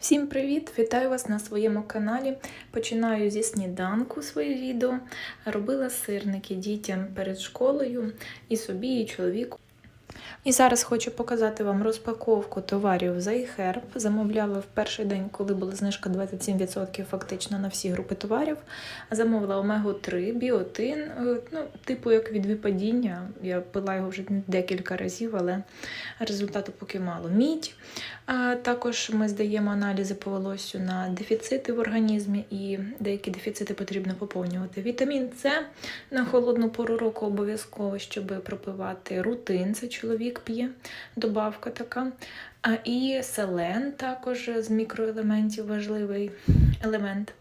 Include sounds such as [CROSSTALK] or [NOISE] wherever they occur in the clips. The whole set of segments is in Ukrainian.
Всім привіт! Вітаю вас на своєму каналі. Починаю зі сніданку своє відео. Робила сирники дітям перед школою і собі, і чоловіку. І зараз хочу показати вам розпаковку товарів iHerb. Замовляла в перший день, коли була знижка 27% фактично на всі групи товарів. Замовила омегу 3, біотин, е, ну, типу як від випадіння. Я пила його вже декілька разів, але результату поки мало. Мідь. А також ми здаємо аналізи по волосю на дефіцити в організмі, і деякі дефіцити потрібно поповнювати. Вітамін С на холодну пору року обов'язково, щоб пропивати рутин. Це чоловік п'є, добавка така. А і селен також з мікроелементів важливий елемент.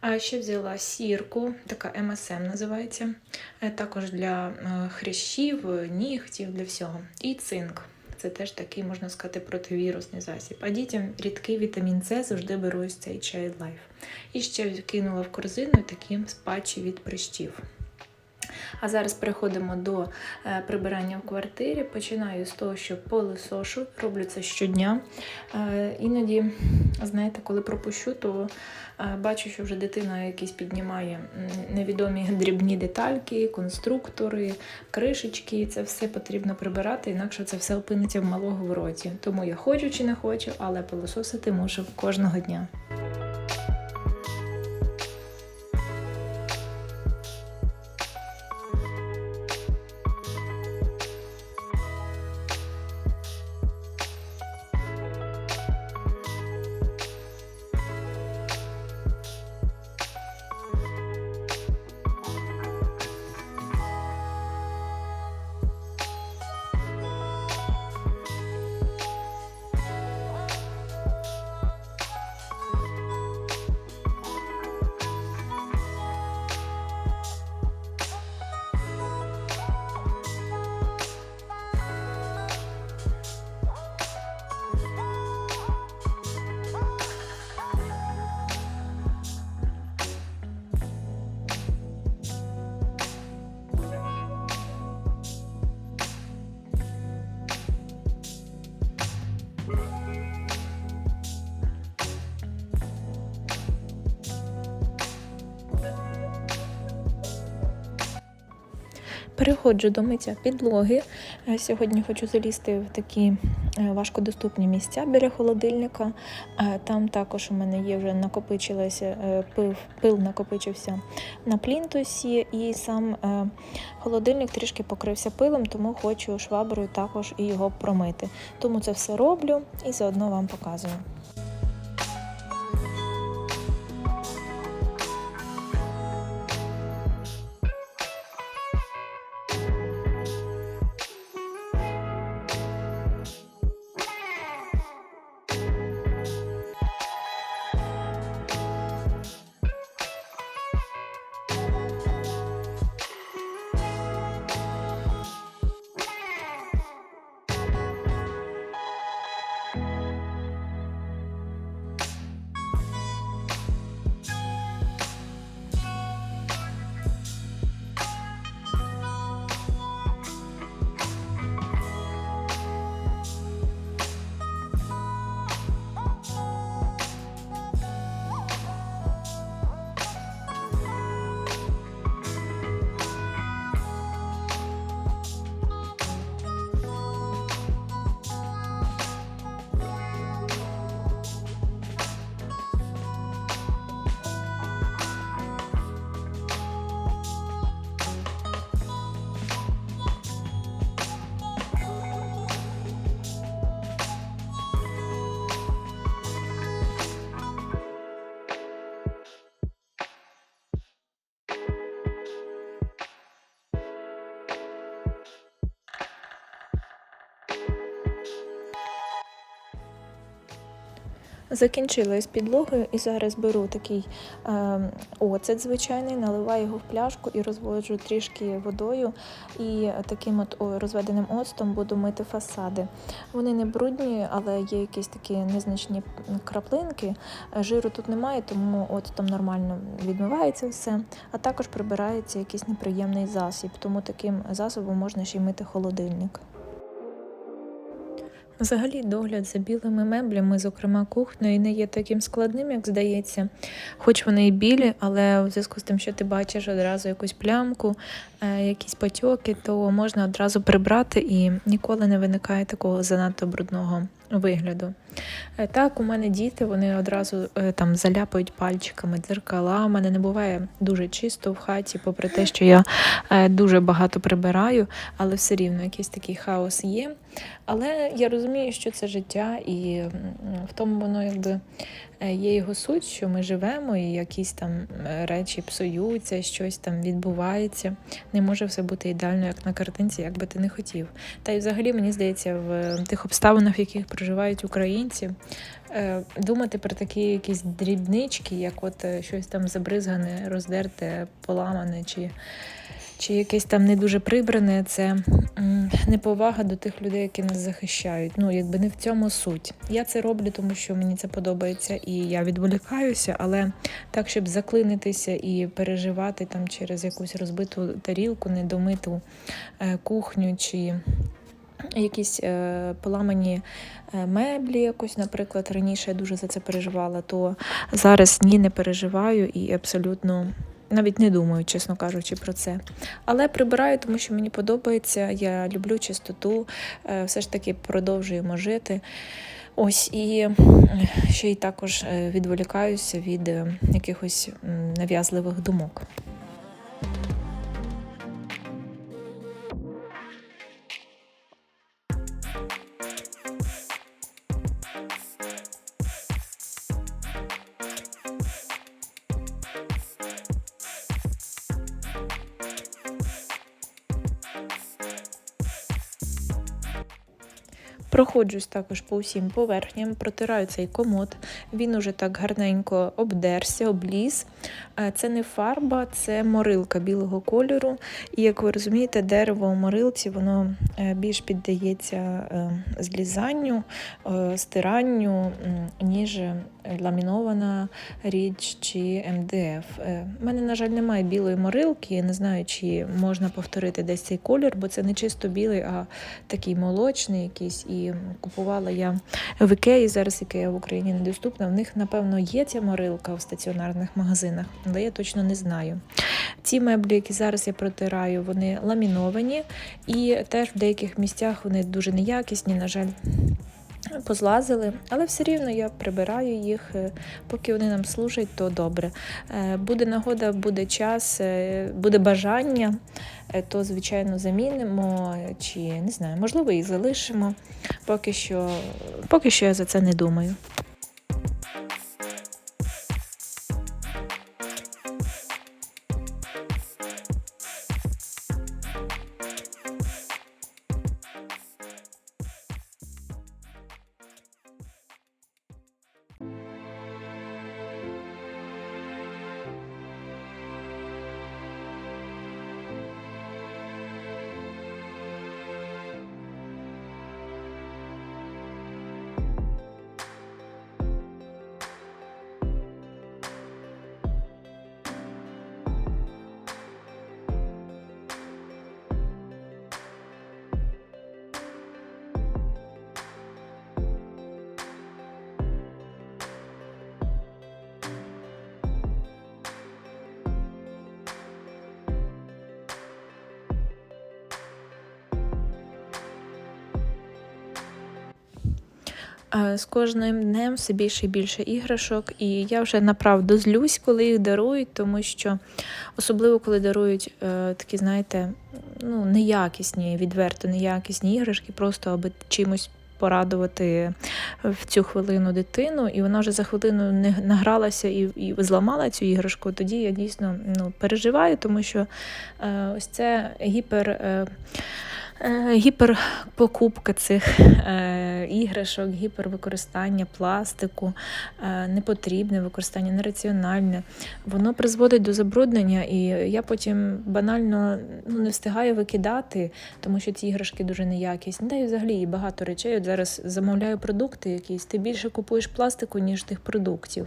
А ще взяла сірку, така МСМ називається, е, також для е, хрящів, нігтів, для всього. І цинк. Це теж такий, можна сказати, противірусний засіб. А дітям рідкий вітамін С завжди беру ось цей Child Life. І ще кинула в корзину такі патчі від прищів. А зараз переходимо до е, прибирання в квартирі. Починаю з того, що пилисошу, роблю це щодня. Е, іноді, знаєте, коли пропущу, то е, бачу, що вже дитина якісь піднімає невідомі дрібні детальки, конструктори, кришечки. Це все потрібно прибирати, інакше це все опиниться в малого в роті. Тому я хочу чи не хочу, але пилососити мушу кожного дня. Переходжу до миття підлоги. Е, Сьогодні хочу залізти в такі е, важкодоступні місця біля холодильника. Е, Там також у мене є вже накопичилося пил, пил накопичився на плінтусі, і сам холодильник трішки покрився пилом, тому хочу шваброю також і його промити. Тому це все роблю і заодно вам показую. Закінчила з підлогою і зараз беру такий е, оцет звичайний, наливаю його в пляшку і розводжу трішки водою. І таким от розведеним оцтом буду мити фасади. Вони не брудні, але є якісь такі незначні краплинки. Жиру тут немає, тому оцтом нормально відмивається все. А також прибирається якийсь неприємний засіб, тому таким засобом можна ще й мити холодильник. Взагалі, догляд за білими меблями, зокрема кухнею, не є таким складним, як здається. Хоч вони і білі, але у зв'язку з тим, що ти бачиш одразу якусь плямку, е, якісь потьоки, то можна одразу прибрати і ніколи не виникає такого занадто брудного вигляду. Е, Так, у мене діти, вони одразу е, там заляпають пальчиками дзеркала. У мене не буває дуже чисто в хаті, попри те, що я е, дуже багато прибираю, але все рівно якийсь такий хаос є. Але я розумію, що це життя, і в тому воно якби є його суть, що ми живемо, і якісь там е, речі псуються, щось там відбувається. Не може все бути ідеально, як на картинці, як би ти не хотів. Та й взагалі мені здається, в тих обставинах, в яких проживають українці, е, думати про такі якісь дрібнички, як от е, щось там забризгане, роздерте, поламане чи. Чи якесь там не дуже прибране, це неповага до тих людей, які нас захищають. Ну, якби не в цьому суть. Я це роблю, тому що мені це подобається, і я відволікаюся, але так, щоб заклинитися і переживати там через якусь розбиту тарілку, недомиту е, кухню чи якісь е, поламані е, меблі, якось, наприклад, раніше я дуже за це переживала, то зараз ні, не переживаю і абсолютно. Навіть не думаю, чесно кажучи, про це. Але прибираю, тому що мені подобається. Я люблю чистоту, е, все ж таки продовжуємо жити. Ось і ще й також е, відволікаюся від е, якихось нав'язливих думок. Проходжусь також по всім поверхням, протираю цей комод. Він уже так гарненько обдерся, обліз. Це не фарба, це морилка білого кольору. І як ви розумієте, дерево у морилці воно е, більш піддається е, злізанню, е, стиранню, ніж ламінована річ чи МДФ. У мене, на жаль, немає білої морилки. Я не знаю, чи можна повторити десь цей колір, бо це не чисто білий, а такий молочний якийсь. І купувала я в Ікеї. Зараз Ікея в Україні недоступна. В них, напевно, є ця морилка в стаціонарних магазинах, але я точно не знаю. Ці меблі, які зараз я протираю, вони ламіновані, і теж в деяких місцях вони дуже неякісні, на жаль. Позлазили, але все рівно я прибираю їх, е, поки вони нам служать, то добре. Е, Буде нагода, буде час, е, буде бажання, то звичайно замінимо, чи не знаю, можливо, їх залишимо. Поки що, поки що я за це не думаю. З кожним днем все більше і більше іграшок, і я вже направду злюсь, коли їх дарують, тому що особливо коли дарують е, такі, знаєте, ну, неякісні, відверто неякісні іграшки, просто аби чимось порадувати в цю хвилину дитину, і вона вже за хвилину не награлася і, і зламала цю іграшку. Тоді я дійсно ну, переживаю, тому що е, ось це гіпер. Е, Е, Гіперпокупка цих е, іграшок, гіпервикористання пластику, е, непотрібне використання, нераціональне, воно призводить до забруднення, і я потім банально ну, не встигаю викидати, тому що ці іграшки дуже неякісні. Да і взагалі і багато речей. От зараз замовляю продукти якісь, ти більше купуєш пластику, ніж тих продуктів.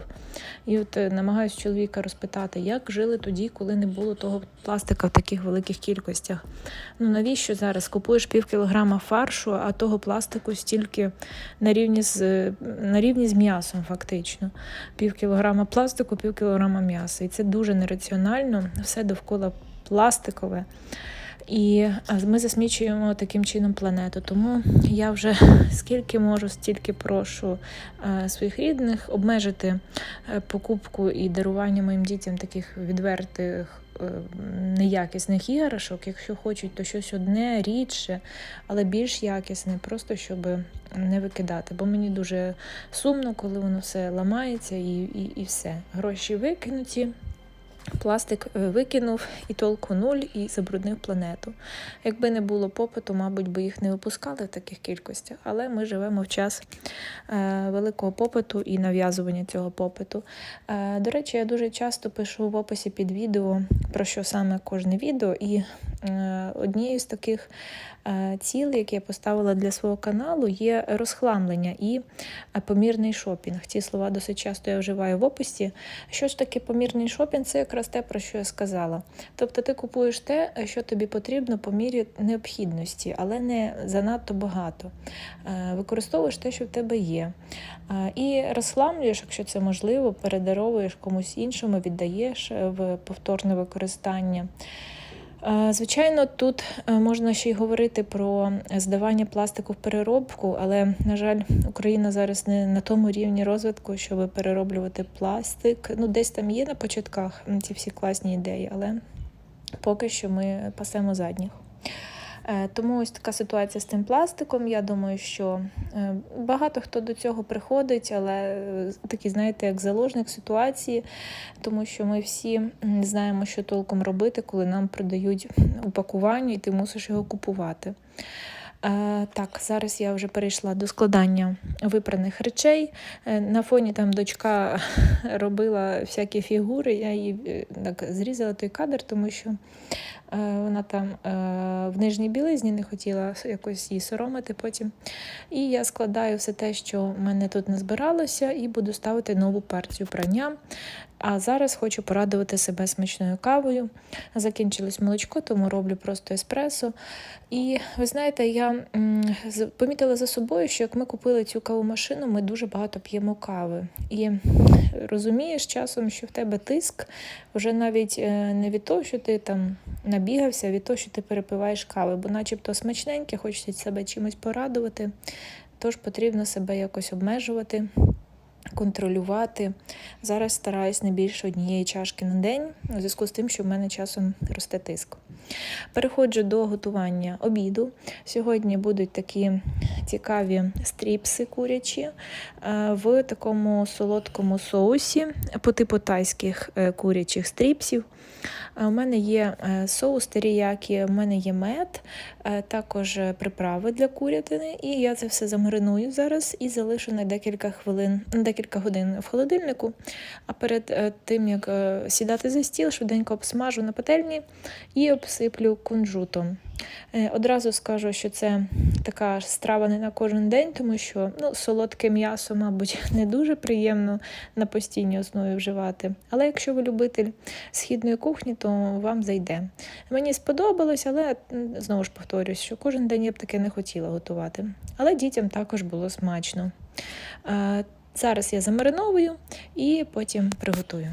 І от е, намагаюся чоловіка розпитати, як жили тоді, коли не було того пластика в таких великих кількостях. Ну навіщо зараз купувати? Купуєш пів кілограма фаршу, а того пластику стільки на рівні з, на рівні з м'ясом, фактично. Пів кілограма пластику, пів кілограма м'яса. І це дуже нераціонально, все довкола пластикове. І ми засмічуємо таким чином планету. Тому я вже скільки можу, стільки прошу своїх рідних обмежити е, покупку і дарування моїм дітям таких відвертих. е, Неякісних іграшок, якщо хочуть, то щось одне рідше, але більш якісне, просто щоб не викидати. Бо мені дуже сумно, коли воно все ламається і, і, і все. Гроші викинуті, Пластик е, викинув і толку нуль, і забруднив планету. Якби не було попиту, мабуть, би їх не випускали в таких кількостях, але ми живемо в час е, великого попиту і нав'язування цього попиту. Е, До речі, я дуже часто пишу в описі під відео, про що саме кожне відео, і однією з таких е, цілей, які я поставила для свого каналу, є розхламлення і е, помірний шопінг. Ці слова досить часто я вживаю в описі. Що ж таке помірний шопінг? Це якраз те, про що я сказала. Тобто ти купуєш те, що тобі потрібно по мірі необхідності, але не занадто багато. Е, Використовуєш те, що в тебе є. Е, І розхламлюєш, якщо це можливо, передаровуєш комусь іншому, віддаєш е, в повторне використання. Е, Звичайно, тут е, можна ще й говорити про здавання пластику в переробку, але, на жаль, Україна зараз не на тому рівні розвитку, щоб перероблювати пластик. Ну, десь там є на початках ці всі класні ідеї, але поки що ми пасемо задніх. Е, Тому ось така ситуація з тим пластиком. Я думаю, що е, багато хто до цього приходить, але такі, такий, знаєте, як заложник ситуації, тому що ми всі не знаємо, що толком робити, коли нам продають упакування, і ти мусиш його купувати. Е, Так, зараз я вже перейшла до складання випраних речей. Е, На фоні там дочка [LAUGHS] робила всякі фігури. Я її е, так зрізала той кадр, тому що вона там в нижній білизні не хотіла якось її соромити потім. І я складаю все те, що в мене тут назбиралося, і буду ставити нову партію прання. А зараз хочу порадувати себе смачною кавою. Закінчилось молочко, тому роблю просто еспресо. І ви знаєте, я помітила за собою, що як ми купили цю кавомашину, ми дуже багато п'ємо кави. І розумієш часом, що в тебе тиск вже навіть е, не від того, що ти там набігався, а від того, що ти перепиваєш кави, бо начебто смачненьке, хочеться себе чимось порадувати. Тож потрібно себе якось обмежувати контролювати. Зараз стараюсь не більше однієї чашки на день, у зв'язку з тим, що в мене часом росте тиск. Переходжу до готування обіду. Сьогодні будуть такі цікаві стріпси курячі е, в такому солодкому соусі по типу тайських е, курячих стріпсів. Е, У мене є соус теріякі, у мене є мед, також е, приправи для курятини, і я це все замариную зараз і залишу на декілька хвилин, декілька годин в холодильнику. А перед е, тим, як е, сідати за стіл, швиденько обсмажу на пательні і обсиплю кунжутом. Е, Одразу скажу, що це така страва не на кожен день, тому що ну, солодке м'ясо, мабуть, [LAUGHS] не дуже приємно на постійній основі вживати. Але якщо ви любитель східної кухні, то вам зайде. Мені сподобалось, але знову ж повторюсь, що кожен день я б таке не хотіла готувати. Але дітям також було смачно. Е, Зараз я замариновую і потім приготую.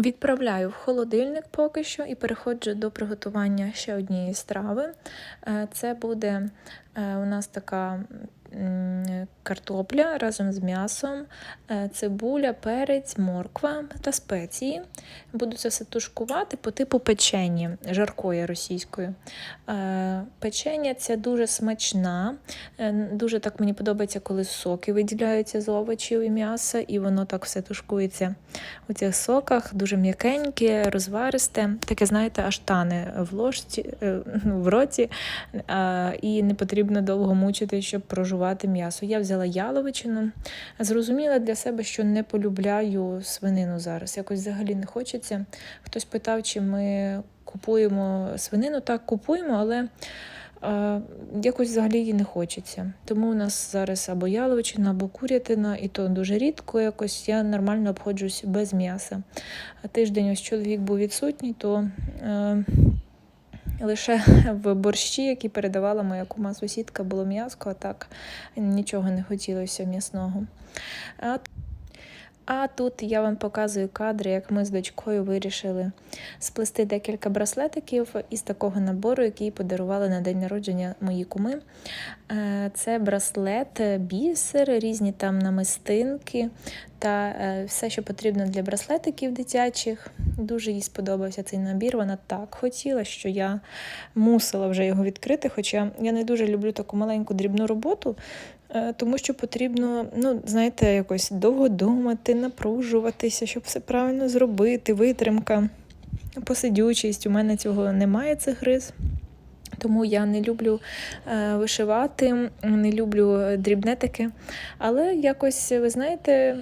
Відправляю в холодильник поки що і переходжу до приготування ще однієї страви. Е, Це буде е, у нас така картопля разом з м'ясом, е, цибуля, перець, морква та спеції. Буду це все тушкувати по типу печені, жаркої російською. Е, Печення ця дуже смачна. Е, Дуже так мені подобається, коли соки виділяються з овочів і м'яса, і воно так все тушкується у цих соках. Дуже м'якеньке, розваристе. Таке, знаєте, аж тане в ложці, е, в роті, і не потрібно довго мучити, щоб прожувати м'ясо. Я взяла яловичину. Зрозуміла для себе, що не полюбляю свинину зараз. Якось взагалі не хочеться. Хтось питав, чи ми купуємо свинину. Так, купуємо, але е, якось взагалі її не хочеться. Тому у нас зараз або яловичина, або курятина, і то дуже рідко якось я нормально обходжусь без м'яса. Тиждень ось чоловік був відсутній, то. Е, Лише в борщі, які передавала моя кума сусідка, було м'яско, а так нічого не хотілося м'ясного. А, тут я вам показую кадри, як ми з дочкою вирішили сплести декілька браслетиків із такого набору, який подарували на день народження мої куми. Е, Це браслет, бісер, різні там намистинки та е, все, що потрібно для браслетиків дитячих. Дуже їй сподобався цей набір. Вона так хотіла, що я мусила вже його відкрити. Хоча я не дуже люблю таку маленьку дрібну роботу, е, тому що потрібно, ну, знаєте, якось довго думати, напружуватися, щоб все правильно зробити, витримка, посидючість. У мене цього немає цих гриз. Тому я не люблю е, вишивати, не люблю дрібне таке. Але якось, ви знаєте,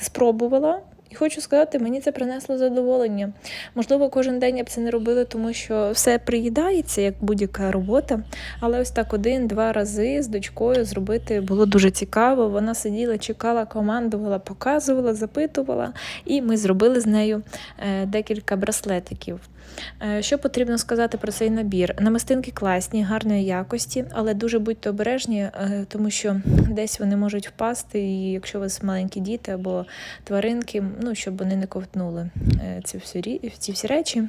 спробувала. І хочу сказати, мені це принесло задоволення. Можливо, кожен день я б це не робила, тому що все приїдається, як будь-яка робота. Але ось так один-два рази з дочкою зробити було дуже цікаво. Вона сиділа, чекала, командувала, показувала, запитувала, і ми зробили з нею е, декілька браслетиків. Е, Що потрібно сказати про цей набір? Намистинки класні, гарної якості, але дуже будьте обережні, е, тому що десь вони можуть впасти, і якщо у вас маленькі діти або тваринки, ну щоб вони не ковтнули е, ці всі, ці всі речі.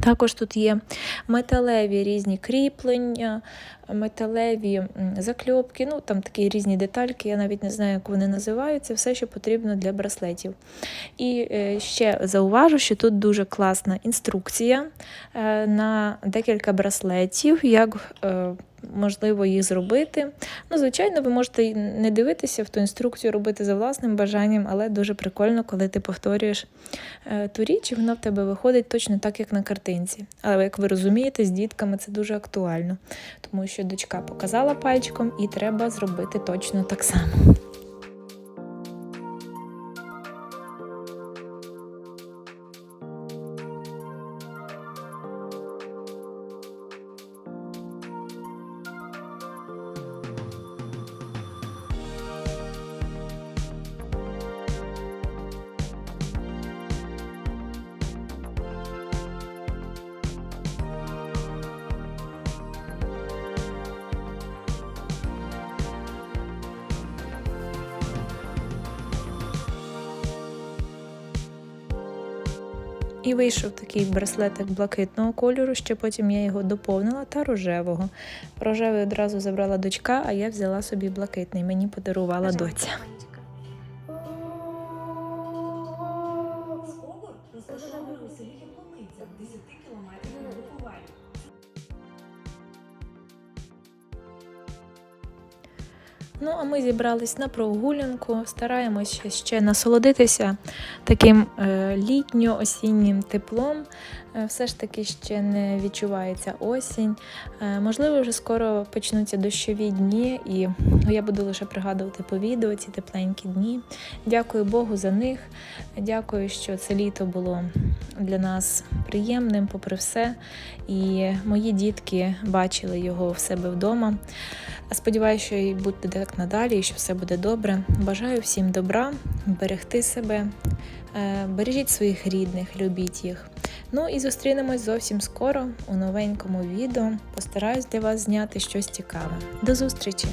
Також тут є металеві різні кріплення, металеві закльопки, ну там такі різні детальки, я навіть не знаю, як вони називаються, все, що потрібно для браслетів. І е, ще зауважу, що тут дуже класна інструкція е, на декілька браслетів, як е, можливо їх зробити. Ну, звичайно, ви можете не дивитися в ту інструкцію, робити за власним бажанням, але дуже прикольно, коли ти повторюєш е, ту річ, і вона в тебе виходить точно так, як на картинці. Але як ви розумієте, з дітками це дуже актуально, тому що дочка показала пальчиком і треба зробити точно так само. І вийшов такий браслетик блакитного кольору, ще потім я його доповнила та рожевого. Рожевий одразу забрала дочка, а я взяла собі блакитний. Мені подарувала доця. Ми зібрались на прогулянку, стараємося ще насолодитися таким е, літньо-осіннім теплом. Е, все ж таки ще не відчувається осінь. Е, можливо, вже скоро почнуться дощові дні, і я буду лише пригадувати по відео ці тепленькі дні. Дякую Богу за них. Дякую, що це літо було для нас приємним, попри все. І мої дітки бачили його в себе вдома. Сподіваюся, що і буде так надалі, і що все буде добре. Бажаю всім добра, берегти себе, е, бережіть своїх рідних, любіть їх. Ну і зустрінемось зовсім скоро у новенькому відео. Постараюсь для вас зняти щось цікаве. До зустрічі!